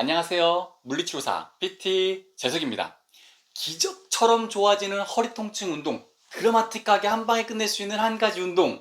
안녕하세요. 물리치료사 PT 재석입니다. 기적처럼 좋아지는 허리 통증 운동, 드라마틱하게 한 방에 끝낼 수 있는 한 가지 운동에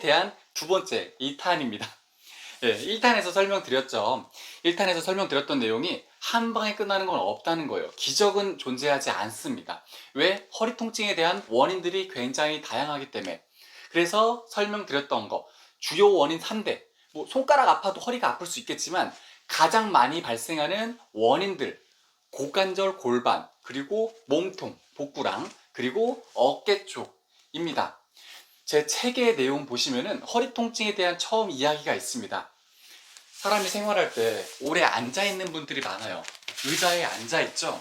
대한 두 번째 2탄입니다. 예, 1탄에서 설명드렸죠. 1탄에서 설명드렸던 내용이 한 방에 끝나는 건 없다는 거예요. 기적은 존재하지 않습니다. 왜? 허리 통증에 대한 원인들이 굉장히 다양하기 때문에. 그래서 설명드렸던 거, 주요 원인 3대. 뭐 손가락 아파도 허리가 아플 수 있겠지만 가장 많이 발생하는 원인들 고관절 골반 그리고 몸통 복부랑 그리고 어깨 쪽입니다. 제 책의 내용 보시면은 허리 통증에 대한 처음 이야기가 있습니다. 사람이 생활할 때 오래 앉아 있는 분들이 많아요. 의자에 앉아 있죠.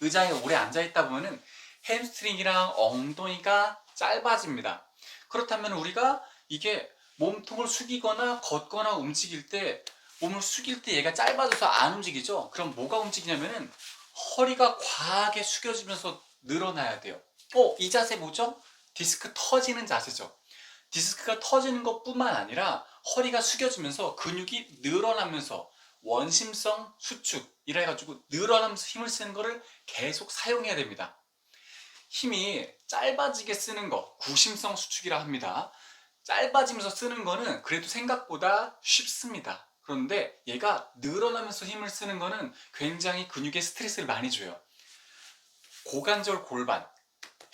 의자에 오래 앉아 있다 보면은 햄스트링이랑 엉덩이가 짧아집니다. 그렇다면 우리가 이게 몸통을 숙이거나 걷거나 움직일 때 몸을 숙일 때 얘가 짧아져서 안 움직이죠? 그럼 뭐가 움직이냐면은 허리가 과하게 숙여지면서 늘어나야 돼요. 어, 이 자세 뭐죠? 디스크 터지는 자세죠. 디스크가 터지는 것 뿐만 아니라 허리가 숙여지면서 근육이 늘어나면서 원심성 수축이라 해가지고 늘어나면서 힘을 쓰는 거를 계속 사용해야 됩니다. 힘이 짧아지게 쓰는 거, 구심성 수축이라 합니다. 짧아지면서 쓰는 거는 그래도 생각보다 쉽습니다. 그런데 얘가 늘어나면서 힘을 쓰는 거는 굉장히 근육에 스트레스를 많이 줘요. 고관절 골반,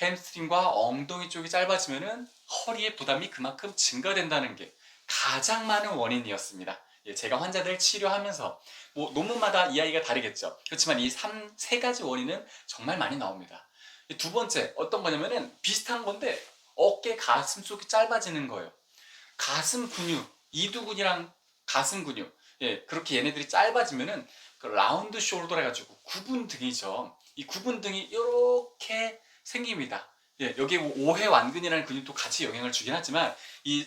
햄스트링과 엉덩이 쪽이 짧아지면은 허리의 부담이 그만큼 증가된다는 게 가장 많은 원인이었습니다. 예, 제가 환자들을 치료하면서 뭐 논문마다 이야기가 다르겠죠. 그렇지만 이세 가지 원인은 정말 많이 나옵니다. 두 번째 어떤 거냐면은 비슷한 건데 어깨 가슴 쪽이 짧아지는 거예요. 가슴 근육, 이두근이랑 가슴 근육, 예, 그렇게 얘네들이 짧아지면은 그 라운드 숄더라 해가지고 구분 등이죠. 이 구분 등이 이렇게 생깁니다. 예, 여기 오해 완근이라는 근육도 같이 영향을 주긴 하지만 이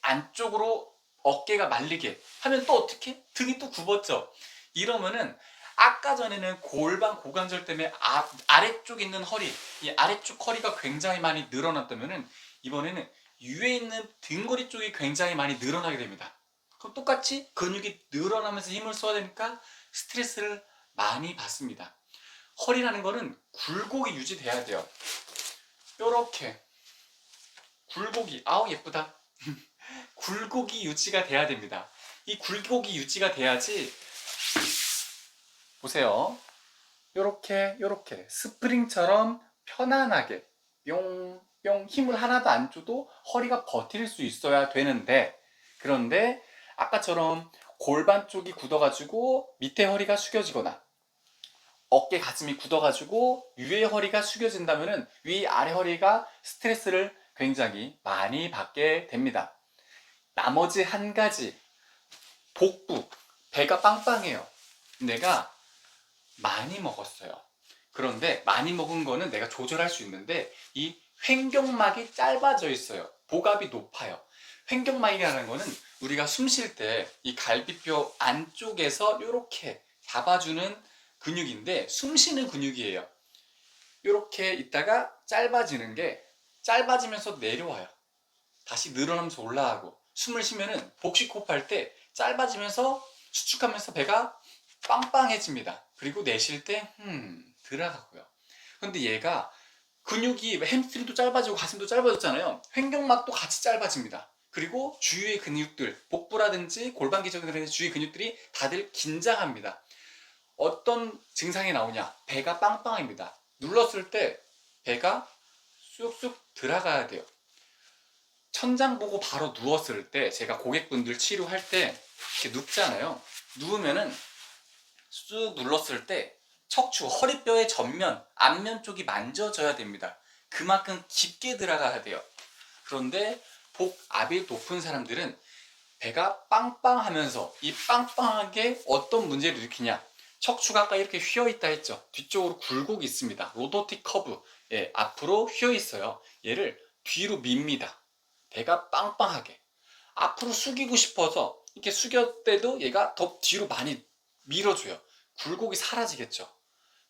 안쪽으로 어깨가 말리게 하면 또 어떻게? 등이 또 굽었죠. 이러면은 아까 전에는 골반 고관절 때문에 아, 아래쪽 있는 허리, 이 아래쪽 허리가 굉장히 많이 늘어났다면은 이번에는 위에 있는 등거리 쪽이 굉장히 많이 늘어나게 됩니다. 그럼 똑같이 근육이 늘어나면서 힘을 써야 되니까 스트레스를 많이 받습니다. 허리라는 거는 굴곡이 유지돼야 돼요. 요렇게 굴곡이 아우 예쁘다. 굴곡이 유지가 돼야 됩니다. 이 굴곡이 유지가 돼야지 보세요. 요렇게 요렇게 스프링처럼 편안하게 뿅뿅 힘을 하나도 안 줘도 허리가 버틸 수 있어야 되는데 그런데 아까처럼 골반 쪽이 굳어가지고 밑에 허리가 숙여지거나 어깨 가슴이 굳어가지고 위에 허리가 숙여진다면은 위 아래 허리가 스트레스를 굉장히 많이 받게 됩니다. 나머지 한 가지 복부 배가 빵빵해요. 내가 많이 먹었어요. 그런데 많이 먹은 거는 내가 조절할 수 있는데 이 횡격막이 짧아져 있어요. 복압이 높아요. 횡격막이라는 거는 우리가 숨 쉴 때 이 갈비뼈 안쪽에서 이렇게 잡아주는 근육인데 숨 쉬는 근육이에요. 이렇게 있다가 짧아지는 게 짧아지면서 내려와요. 다시 늘어나면서 올라가고 숨을 쉬면은 복식 호흡할 때 짧아지면서 수축하면서 배가 빵빵해집니다. 그리고 내쉴 때 음, 들어가고요. 근데 얘가 근육이 햄스트링도 짧아지고 가슴도 짧아졌잖아요. 횡격막도 같이 짧아집니다. 그리고 주위의 근육들, 복부라든지 골반 기저귀라든지 주위 근육들이 다들 긴장합니다. 어떤 증상이 나오냐? 배가 빵빵합니다. 눌렀을 때 배가 쑥쑥 들어가야 돼요. 천장 보고 바로 누웠을 때 제가 고객분들 치료할 때 이렇게 눕잖아요. 누우면은 쑥 눌렀을 때 척추, 허리뼈의 전면, 앞면 쪽이 만져져야 됩니다. 그만큼 깊게 들어가야 돼요. 그런데 복압이 높은 사람들은 배가 빵빵하면서 이 빵빵하게 어떤 문제를 일으키냐? 척추가 아까 이렇게 휘어 있다 했죠. 뒤쪽으로 굴곡이 있습니다. 로도틱 커브. 예, 앞으로 휘어 있어요. 얘를 뒤로 밉니다. 배가 빵빵하게. 앞으로 숙이고 싶어서 이렇게 숙였 때도 얘가 더 뒤로 많이 밀어줘요. 굴곡이 사라지겠죠.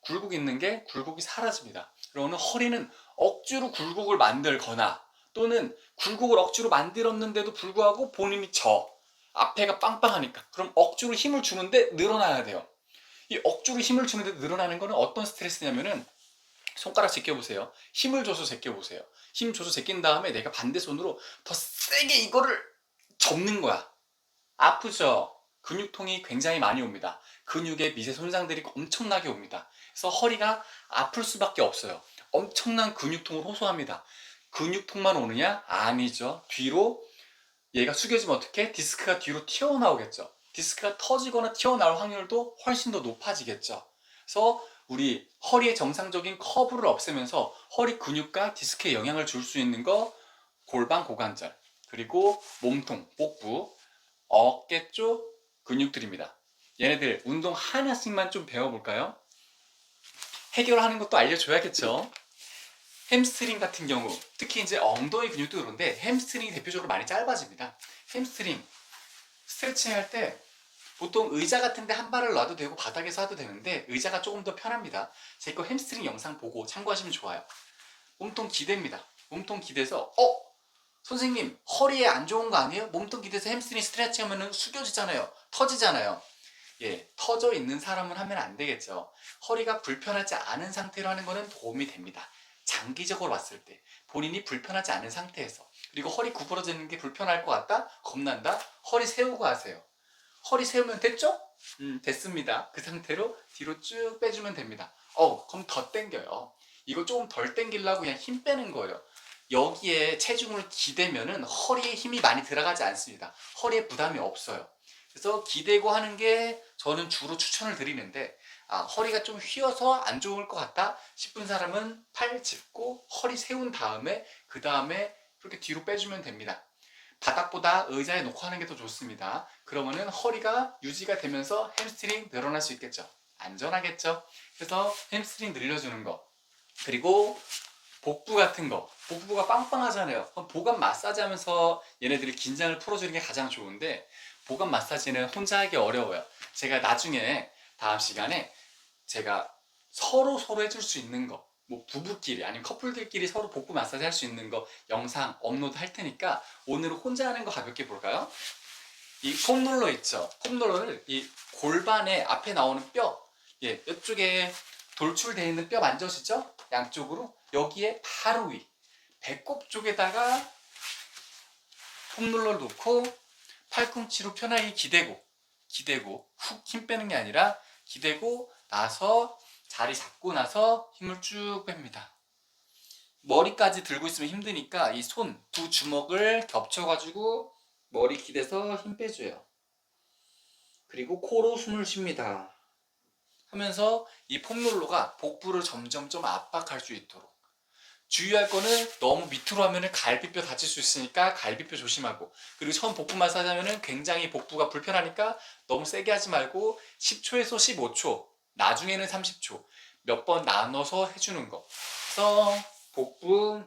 굴곡 있는 게 굴곡이 사라집니다. 그러면 허리는 억지로 굴곡을 만들거나 또는 굴곡을 억지로 만들었는데도 불구하고 본인이 져 앞에가 빵빵하니까. 그럼 억지로 힘을 주는데 늘어나야 돼요. 이 억지로 힘을 주는데 늘어나는 거는 어떤 스트레스냐면은 손가락 제껴보세요. 힘을 줘서 제껴보세요. 힘 줘서 제낀 다음에 내가 반대 손으로 더 세게 이거를 접는 거야. 아프죠? 근육통이 굉장히 많이 옵니다. 근육에 미세 손상들이 엄청나게 옵니다. 그래서 허리가 아플 수밖에 없어요. 엄청난 근육통을 호소합니다. 근육통만 오느냐? 아니죠. 뒤로 얘가 숙여지면 어떻게? 디스크가 뒤로 튀어나오겠죠. 디스크가 터지거나 튀어나올 확률도 훨씬 더 높아지겠죠. 그래서 우리 허리의 정상적인 커브를 없애면서 허리 근육과 디스크에 영향을 줄 수 있는 거 골반 고관절 그리고 몸통, 복부, 어깨 쪽 근육들입니다. 얘네들 운동 하나씩만 좀 배워볼까요? 해결하는 것도 알려줘야겠죠. 햄스트링 같은 경우 특히 이제 엉덩이 근육도 그런데 햄스트링이 대표적으로 많이 짧아집니다. 햄스트링 스트레칭 할 때 보통 의자 같은 데 한 발을 놔도 되고 바닥에서 하도 되는데 의자가 조금 더 편합니다. 제 거 햄스트링 영상 보고 참고하시면 좋아요. 몸통 기대입니다. 몸통 기대서 어? 선생님 허리에 안 좋은 거 아니에요? 몸통 기대서 햄스트링 스트레칭 하면은 숙여지잖아요. 터지잖아요. 예, 터져 있는 사람은 하면 안 되겠죠. 허리가 불편하지 않은 상태로 하는 거는 도움이 됩니다. 장기적으로 봤을 때 본인이 불편하지 않은 상태에서 그리고 허리 구부러지는 게 불편할 것 같다? 겁난다? 허리 세우고 하세요. 허리 세우면 됐죠? 음, 됐습니다. 그 상태로 뒤로 쭉 빼주면 됩니다. 어, 그럼 더 당겨요. 이거 조금 덜 당기려고 그냥 힘 빼는 거예요. 여기에 체중을 기대면은 허리에 힘이 많이 들어가지 않습니다. 허리에 부담이 없어요. 그래서 기대고 하는 게 저는 주로 추천을 드리는데 아, 허리가 좀 휘어서 안 좋을 것 같다 싶은 사람은 팔 짚고 허리 세운 다음에 그 다음에 이렇게 뒤로 빼주면 됩니다. 바닥보다 의자에 놓고 하는 게 더 좋습니다. 그러면은 허리가 유지가 되면서 햄스트링 늘어날 수 있겠죠. 안전하겠죠. 그래서 햄스트링 늘려주는 거. 그리고 복부 같은 거. 복부가 빵빵하잖아요. 그럼 보강 마사지 하면서 얘네들이 긴장을 풀어주는 게 가장 좋은데 보강 마사지는 혼자 하기 어려워요. 제가 나중에 다음 시간에 제가 서로 서로 해줄 수 있는 거, 뭐 부부끼리 아니면 커플들끼리 서로 복부 마사지 할 수 있는 거 영상 업로드 할 테니까 오늘은 혼자 하는 거 가볍게 볼까요? 이 폼롤러 있죠? 폼롤러를 이 골반에 앞에 나오는 뼈, 예, 이쪽에 돌출되어 있는 뼈 만져지죠? 양쪽으로 여기에 바로 위 배꼽 쪽에다가 폼롤러를 놓고 팔꿈치로 편하게 기대고 기대고 훅 힘 빼는 게 아니라 기대고 나서 자리 잡고 나서 힘을 쭉 뺍니다. 머리까지 들고 있으면 힘드니까 이 손 두 주먹을 겹쳐가지고 머리 기대서 힘 빼줘요. 그리고 코로 숨을 쉽니다. 하면서 이 폼롤러가 복부를 점점점 압박할 수 있도록 주의할 거는 너무 밑으로 하면은 갈비뼈 다칠 수 있으니까 갈비뼈 조심하고 그리고 처음 복부 마사지 하면은 굉장히 복부가 불편하니까 너무 세게 하지 말고 10초에서 15초 나중에는 30초. 몇 번 나눠서 해주는 거. 그래서 복부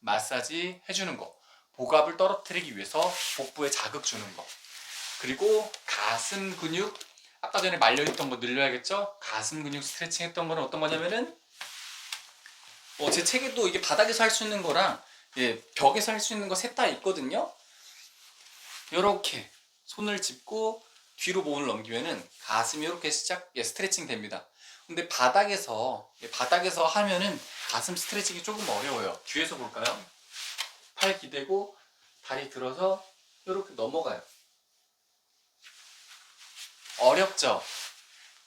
마사지 해주는 거. 복압을 떨어뜨리기 위해서 복부에 자극 주는 거. 그리고 가슴 근육. 아까 전에 말려있던 거 늘려야겠죠? 가슴 근육 스트레칭 했던 거는 어떤 거냐면은 어, 제 책에도 이게 바닥에서 할 수 있는 거랑 예, 벽에서 할 수 있는 거 셋 다 있거든요. 이렇게 손을 짚고 뒤로 몸을 넘기면은 가슴이 이렇게 시작 예, 스트레칭 됩니다. 근데 바닥에서 예, 바닥에서 하면은 가슴 스트레칭이 조금 어려워요. 뒤에서 볼까요? 팔 기대고 다리 들어서 이렇게 넘어가요. 어렵죠?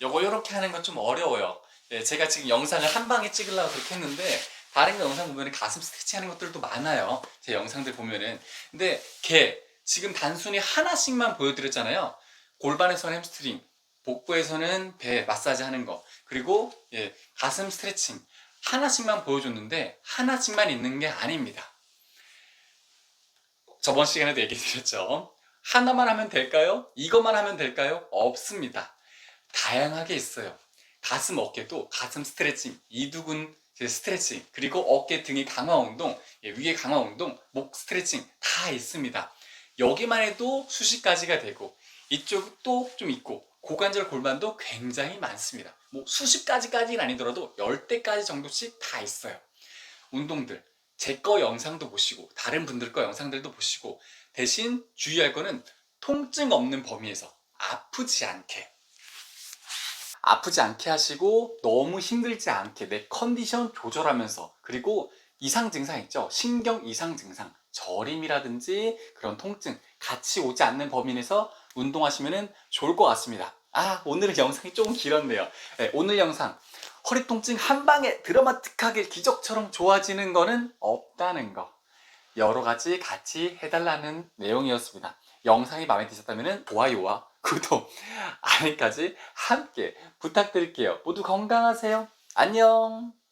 요거 이렇게 하는 건 좀 어려워요. 예, 제가 지금 영상을 한 방에 찍으려고 그렇게 했는데 다른 영상 보면 가슴 스트레치 하는 것들도 많아요. 제 영상들 보면은. 근데 걔 지금 단순히 하나씩만 보여드렸잖아요. 골반에서는 햄스트링, 복부에서는 배 마사지 하는 거, 그리고 예, 가슴 스트레칭 하나씩만 보여줬는데 하나씩만 있는 게 아닙니다. 저번 시간에도 얘기 드렸죠. 하나만 하면 될까요? 이것만 하면 될까요? 없습니다. 다양하게 있어요. 가슴 어깨도 가슴 스트레칭, 이두근 스트레칭, 그리고 어깨 등의 강화 운동, 예, 위에 강화 운동, 목 스트레칭 다 있습니다. 여기만 해도 수십 가지가 되고 이쪽도 좀 있고 고관절 골반도 굉장히 많습니다. 뭐 수십 가지까지는 아니더라도 열 대까지 정도씩 다 있어요. 운동들 제 거 영상도 보시고 다른 분들 거 영상들도 보시고 대신 주의할 거는 통증 없는 범위에서 아프지 않게 아프지 않게 하시고 너무 힘들지 않게 내 컨디션 조절하면서 그리고 이상 증상 있죠 신경 이상 증상 저림이라든지 그런 통증 같이 오지 않는 범위 내에서 운동하시면 좋을 것 같습니다 아 오늘 영상이 조금 길었네요 네, 오늘 영상 허리 통증 한 방에 드라마틱하게 기적처럼 좋아지는 거는 없다는 거 여러 가지 같이 해달라는 내용이었습니다. 영상이 마음에 드셨다면 좋아요와 구독, 알림까지 함께 부탁드릴게요. 모두 건강하세요. 안녕!